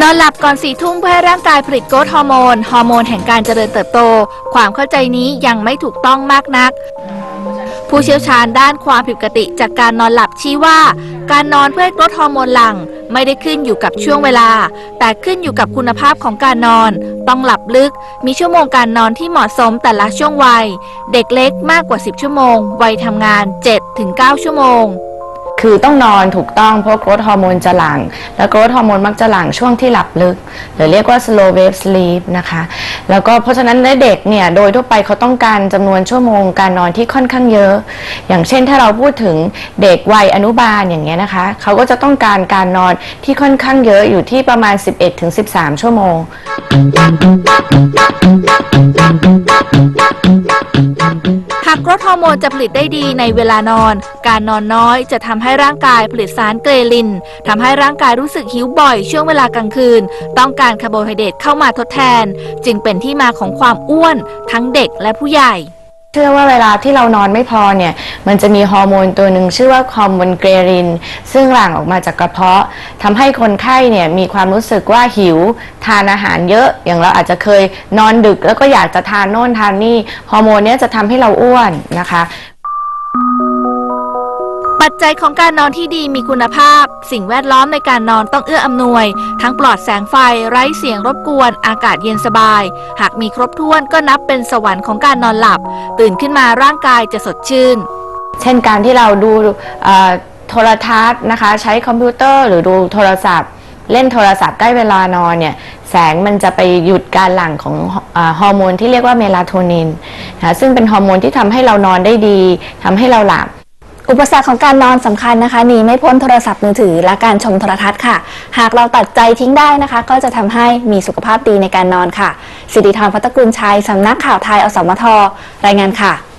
นอนหลับก่อนสี่ทุ่มเพื่อให้ร่างกายผลิตโกรทฮอร์โมน ฮอร์โมนแห่งการเจริญเติบโต ความเข้าใจนี้ยังไม่ถูกต้องมากนัก ผู้เชี่ยวชาญด้านความผิดปกติจากการนอนหลับชี้ว่า การนอนเพื่อลดฮอร์โมนหลั่งไม่ได้ขึ้นอยู่กับช่วงเวลา แต่ขึ้นอยู่กับคุณภาพของการนอน ต้องหลับลึก มีชั่วโมงการนอนที่เหมาะสมแต่ละช่วงวัย เด็กเล็กมากกว่า 10 ชั่วโมง วัยทำงาน 7-9 ชั่วโมง คือต้องนอนถูกต้องเพราะโกรทฮอร์โมนจะหลัง่งแล้วโกรทฮอร์โมนมักจะหลั่งช่วงที่หลับลึก หรือเรียกว่า slow wave sleep นะคะแล้วก็เพราะฉะนั้นในเด็กเนี่ยโดยทั่วไปเขาต้องการจำนวนชั่วโมงการนอนที่ค่อนข้างเยอะ อย่างเช่นถ้าเราพูดถึงเด็กวัยอนุบาลอย่างเงี้ยนะคะเขาก็จะต้องการการนอนที่ค่อนข้างเยอะอยู่ที่ประมาณ 11-13 ชั่วโมงหากกรดฮอร์โมนจะผลิตได้ดีในเวลานอน การนอนน้อยจะทำให้ร่างกายผลิตสารเกรลินทำให้ร่างกายรู้สึกหิวบ่อยช่วงเวลากลางคืน ต้องการคาร์โบไฮเดรตเข้ามาทดแทน จึงเป็นที่มาของความอ้วน ทั้งเด็กและผู้ใหญ่ เชื่อว่าเวลาที่เรานอนไม่พอเนี่ย มันจะมีฮอร์โมนตัวหนึ่งชื่อว่าฮอร์โมนเกรลิน ซึ่งหลั่งออกมาจากกระเพาะทำให้คนไข้เนี่ยมีความรู้สึกว่าหิว ทานอาหารเยอะ อย่างเราอาจจะเคยนอนดึกแล้วก็อยากจะทานโน่นทานนี่ ฮอร์โมนเนี้ยจะทำให้เราอ้วนนะคะ ปัจจัยของการนอนที่ดีมีคุณภาพ สิ่งแวดล้อมในการนอนต้องเอื้ออำนวย ทั้งปลอดแสงไฟ ไร้เสียงรบกวน อากาศเย็นสบาย หากมีครบถ้วนก็นับเป็นสวรรค์ของการนอนหลับ ตื่นขึ้นมาร่างกายจะสดชื่น เช่นการที่เราดูโทรทัศน์นะคะ ใช้คอมพิวเตอร์หรือดูโทรศัพท์ เล่นโทรศัพท์ใกล้เวลานอนเนี่ยแสงมันจะไปหยุดการหลั่งของอฮอร์โมนที่เรียกว่าเมลาโทนินนะคะซึ่งเป็นฮอร์โมนที่ทำให้เรานอนได้ดีทำให้เราหลับ อุปสรรคของการนอนสำคัญนะคะหนีไม่พ้นโทรศัพท์มือถือและการชมโทรทัศน์ค่ะ หากเราตัดใจทิ้งได้นะคะ ก็จะทำให้มีสุขภาพดีในการนอนค่ะสิริธรพัตกุลชัยสำนักข่าวไทยอสมทรายงานค่ะ